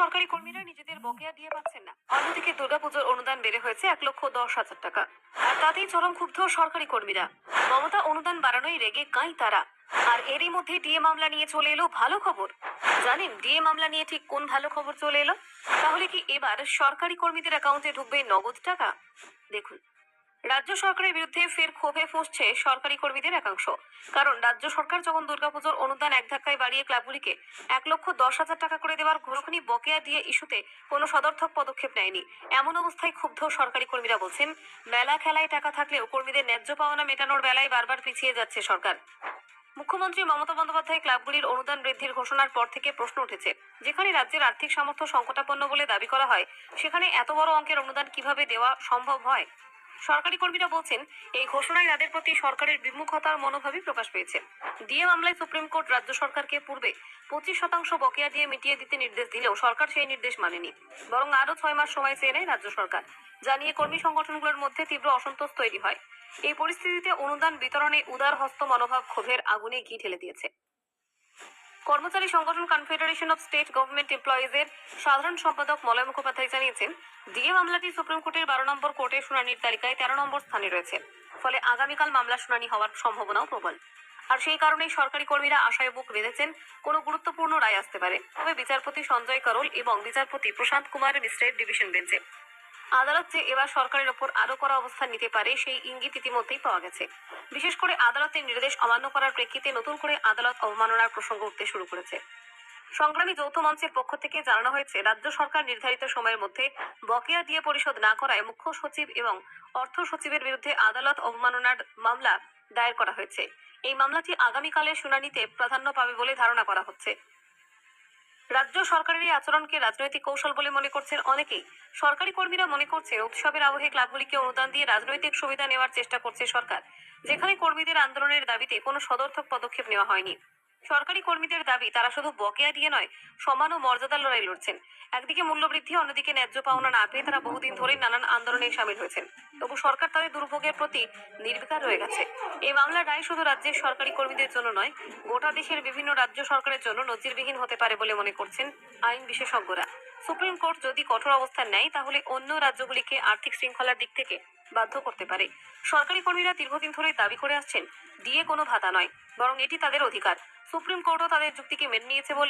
সরকারি কর্মীরা নিজেদের বকেয়া দিয়ে পাচ্ছেন না। অন্যদিকে দুর্গাপুজোর অনুদান বেড়ে হয়েছে এক লক্ষ দশ হাজার টাকা। আর তাতেই চরম ক্ষুব্ধ সরকারি কর্মীরা। মমতা অনুদান বাড়ানোই রেগে কাই তারা। আর এরই মধ্যে ডিএ মামলা নিয়ে চলে এলো ভালো খবর। জানেন, ডিএ মামলা নিয়ে ঠিক কোন ভালো খবর চলে এলো? তাহলে কি এবার সরকারি কর্মীদের অ্যাকাউন্টে ঢুকবে নগদ টাকা? দেখুন। রাজ্য সরকারের বিরুদ্ধে ফের ক্ষোভে ফুসছে সরকারি কর্মীদের একাংশ। কারণ রাজ্য সরকার যখন দুর্গাপুজোর অনুদান এক ধাক্কায় বাড়িয়ে ক্লাবগুলিকে এক লক্ষ দশ হাজার টাকা করে দেওয়ার ঘোরখনি বকেয়া দিয়ে ইস্যুতে কোনো সদর্থক পদক্ষেপ নেয়নি, এমন অবস্থায় ক্ষুব্ধ সরকারি কর্মীরা বলছেন, মেলা খেলায় টাকা থাকলেও কর্মীদের ন্যায্য পাওনা মেটানোর বেলায় বারবার পিছিয়ে যাচ্ছে সরকার। মুখ্যমন্ত্রী মমতা বন্দ্যোপাধ্যায় ক্লাবগুলির অনুদান বৃদ্ধির ঘোষণার পর থেকে প্রশ্ন উঠেছে, যেখানে রাজ্যের আর্থিক সামর্থ্য সংকটাপন্ন বলে দাবি করা হয়, সেখানে এত বড় অঙ্কের অনুদান কীভাবে দেওয়া সম্ভব হয়? সরকারি কর্মীরা বলছেন, এই ঘোষণায় তাদের প্রতি সরকারের বিমুখতার মনোভাবই প্রকাশ পেয়েছে। ডিএ মামলায় সুপ্রিম কোর্ট রাজ্য সরকারকে পূর্বে পঁচিশ শতাংশ বকেয়া দিয়ে মিটিয়ে দিতে নির্দেশ দিলেও সরকার সেই নির্দেশ মানেনি, বরং আরও ছয় মাস সময় চেয়ে নেয় রাজ্য সরকার, যা নিয়ে কর্মী সংগঠনগুলোর মধ্যে তীব্র অসন্তোষ তৈরি হয়। এই পরিস্থিতিতে অনুদান বিতরণে উদার হস্ত মনোভাব ক্ষোভের আগুনে ঘি ঢেলে দিয়েছে। কর্মচারী সংগঠন কনফেডারেশন অফ স্টেট গভর্নমেন্ট এমপ্লয়িজের সাধারণ সম্পাদক মলয় মুখোপাধ্যায় জানিয়েছেন ডিএ মামলাটি সুপ্রিম কোর্টের বারো নম্বর কোর্টে শুনানির তালিকায় তেরো নম্বর স্থানে রয়েছে। ফলে আগামীকাল মামলা শুনানি হওয়ার সম্ভাবনাও প্রবল। আর সেই কারণেই সরকারি কর্মীরা আশায় বুক বেঁধেছেন, কোনো গুরুত্বপূর্ণ রায় আসতে পারে। তবে বিচারপতি সঞ্জয় করল এবং বিচারপতি প্রশান্ত কুমার মিশ্রের ডিভিশন বেঞ্চে। আদালত যে এবার সরকারের ওপর আরও করা অবস্থান নিতে পারে সেই ইঙ্গিত ইতিমধ্যেই পাওয়া গেছে। বিশেষ করে আদালতের নির্দেশ অমান্য করার প্রেক্ষিতে নতুন করে আদালত অবমাননার প্রসঙ্গ উঠতে শুরু করেছে। সংগ্রামী যৌথ মঞ্চের পক্ষ থেকে জানানো হয়েছে, রাজ্য সরকার নির্ধারিত সময়ের মধ্যে বকেয়া দিয়ে পরিশোধ না করায় মুখ্য সচিব এবং অর্থ সচিবের বিরুদ্ধে আদালত অবমাননার মামলা দায়ের করা হয়েছে। এই মামলাটি আগামীকালের শুনানিতে প্রাধান্য পাবে বলে ধারণা করা হচ্ছে। রাজ্য সরকারের এই আচরণকে রাজনৈতিক কৌশল বলে মনে করছেন অনেকেই। সরকারি কর্মীরা মনে করছে, উৎসবের আবহে ক্লাবগুলিকে অনুদান দিয়ে রাজনৈতিক সুবিধা নেওয়ার চেষ্টা করছে সরকার। যেখানে কর্মীদের আন্দোলনের দাবিতে কোনো সদর্থক পদক্ষেপ নেওয়া হয়নি। সরকারি কর্মীদের দাবি, তারা শুধু বকেয়া দিয়ে নয়, সমান ও মর্যাদার লড়াই লড়ছেন। একদিকে মূল্যবৃদ্ধি, অন্যদিকে ন্যায্য পাওনা না পেয়ে তারা বহুদিন ধরেই নানান আন্দোলনে সামিল হয়েছেন। তবু সরকার তাদের দুর্ভোগের প্রতি নির্বিকার রয়ে গেছে। এই মামলার রায় শুধু রাজ্যের সরকারি কর্মীদের জন্য নয়, গোটা দেশের বিভিন্ন রাজ্য সরকারের জন্য নজিরবিহীন হতে পারে বলে মনে করছেন আইন বিশেষজ্ঞরা। সুপ্রিম কোর্ট যদি কঠোর অবস্থান নেয়, তাহলে অন্য রাজ্যগুলিকে আর্থিক শৃঙ্খলার দিক থেকে বাধ্য করতে পারে। সরকারি কর্মীরা দীর্ঘদিন ধরে দাবি করে আসছেন দিয়ে কোনো ভাতা নয়, বরং এটি তাদের অধিকার। সুপ্রিম কোর্টও তাদের যুক্তিকে মেনে নিয়েছে বলে